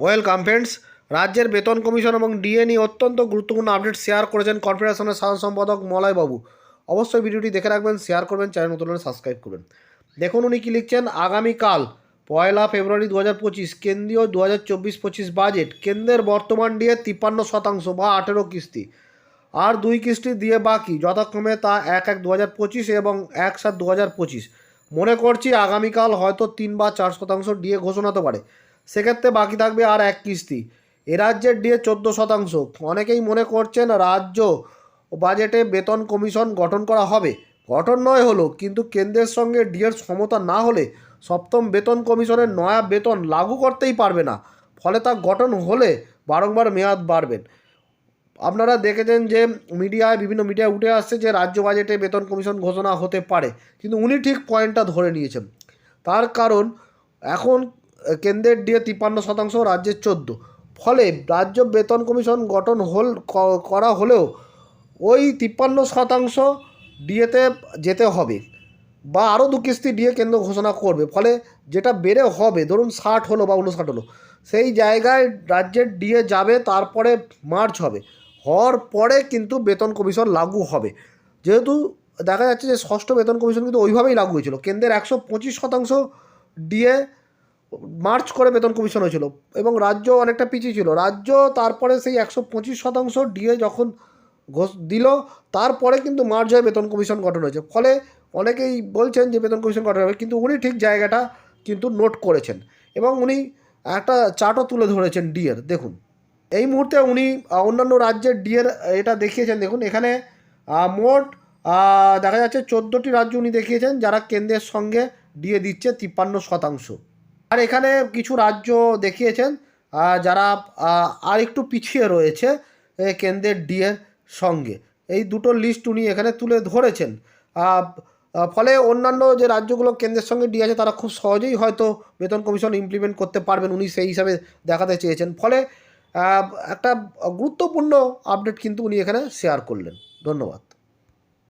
Welcome friends, রাজ্যের বেতন commission এবং ডিএ নিয়ে অত্যন্ত গুরুত্বপূর্ণ আপডেট শেয়ার করেছেন কনফেডারেশনের সাধারণ সম্পাদক মলয়বাবু। অবশ্যই ভিডিওটি দেখে রাখবেন, শেয়ার করবেন, চ্যানেল নতুন সাবস্ক্রাইব করবেন। দেখুন উনি কী লিখছেন, আগামীকাল, পয়লা ফেব্রুয়ারি দু হাজার পঁচিশ, কেন্দ্রীয় দু হাজার চব্বিশ পঁচিশ বাজেট, কেন্দ্রের বর্তমান ডিএ তিপ্পান্ন শতাংশ বা আঠেরো কিস্তি। আর দুই কিস্তি দিয়ে বাকি, যথাক্রমে তা এক এক দু হাজার পঁচিশ এবং এক সাত দু হাজার পঁচিশ। মনে করছি আগামীকাল হয়তো তিন বা চার শতাংশ ডিএ ঘোষণা হতে পারে। সেক্ষেত্রে বাকি থাকবে আর এক কিস্তি। এ রাজ্যের ডিএ চোদ্দ শতাংশ। অনেকেই মনে করছেন রাজ্য বাজেটে বেতন কমিশন গঠন করা হবে। গঠন নয় হলো, কিন্তু কেন্দ্রের সঙ্গে ডিএর সমতা না হলে সপ্তম বেতন কমিশনের নয়া বেতন লাগু করতেই পারবে না। ফলে তা গঠন হলে বারংবার মেয়াদ বাড়বেন। আপনারা দেখেছেন যে মিডিয়ায়, বিভিন্ন মিডিয়ায় উঠে আসছে যে রাজ্য বাজেটে বেতন কমিশন ঘোষণা হতে পারে। কিন্তু উনি ঠিক পয়েন্টটা ধরে নিয়েছেন। তার কারণ এখন কেন্দ্রের ডিএ তিপ্পান্ন শতাংশ, রাজ্যের চোদ্দ। ফলে রাজ্য বেতন কমিশন গঠন হল করা হলেও ওই তিপ্পান্ন শতাংশ ডিএতে যেতে হবে বা আরও দু কিস্তি ডিএ কেন্দ্র ঘোষণা করবে। ফলে যেটা বেড়ে হবে, ধরুন ষাট হলো বা উনষাট হলো, সেই জায়গায় রাজ্যের ডিএ যাবে, তারপরে মার্চ হবে। হওয়ার পরে কিন্তু বেতন কমিশন লাগু হবে। যেহেতু দেখা যাচ্ছে যে ষষ্ঠ বেতন কমিশন কিন্তু ওইভাবেই লাগু হয়েছিল। কেন্দ্রের একশো পঁচিশ শতাংশ ডিএ মার্চ করে বেতন কমিশন হয়েছিল এবং রাজ্য অনেকটা পিছিয়ে ছিল। রাজ্য তারপরে সেই একশো পঁচিশ শতাংশ ডিএ যখন ঘোষ দিল, তারপরে কিন্তু মার্চ হয়ে বেতন কমিশন গঠন হয়েছে। ফলে অনেকেই বলছেন যে বেতন কমিশন গঠন হবে, কিন্তু উনি ঠিক জায়গাটা কিন্তু নোট করেছেন এবং উনি একটা চার্টও তুলে ধরেছেন ডিএর। দেখুন, এই মুহূর্তে উনি অন্যান্য রাজ্যের ডিএর এটা দেখিয়েছেন। দেখুন, এখানে মোট দেখা যাচ্ছে চোদ্দোটি রাজ্য উনি দেখিয়েছেন যারা কেন্দ্রের সঙ্গে ডিএ দিচ্ছে তিপ্পান্ন শতাংশ। আর এখানে কিছু রাজ্য দেখিয়েছেন যারা আর একটু পিছিয়ে রয়েছে কেন্দ্রের ডিএর সঙ্গে। এই দুটো লিস্ট উনি এখানে তুলে ধরেছেন। ফলে অন্যান্য যে রাজ্যগুলো কেন্দ্রের সঙ্গে ডিএ আছে, তারা খুব সহজেই হয়তো বেতন কমিশন ইমপ্লিমেন্ট করতে পারবেন, উনি সেই হিসাবে দেখাতে চেয়েছেন। ফলে একটা গুরুত্বপূর্ণ আপডেট কিন্তু উনি এখানে শেয়ার করলেন। ধন্যবাদ।